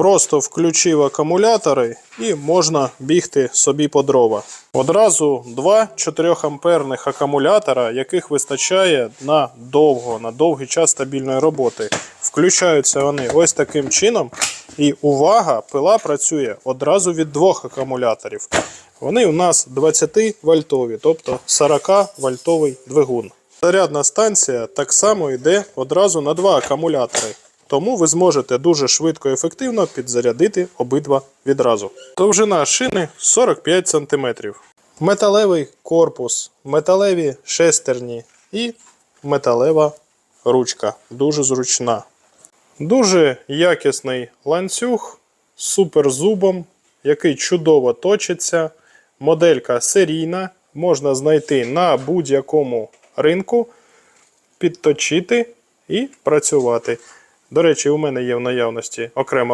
Просто включив акумулятори і можна бігти собі по дрова. Одразу два 4 амперних акумулятора, яких вистачає на довго, на довгий час стабільної роботи. Включаються вони ось таким чином. І увага, пила працює одразу від двох акумуляторів. Вони у нас 20 вольтові, тобто 40 вольтовий двигун. Зарядна станція так само йде одразу на два акумулятори. Тому ви зможете дуже швидко і ефективно підзарядити обидва відразу. Довжина шини 45 см. Металевий корпус, металеві шестерні і металева ручка. Дуже зручна. Дуже якісний ланцюг з суперзубом, який чудово точиться. Моделька серійна, можна знайти на будь-якому ринку, підточити і працювати. До речі, у мене є в наявності окрема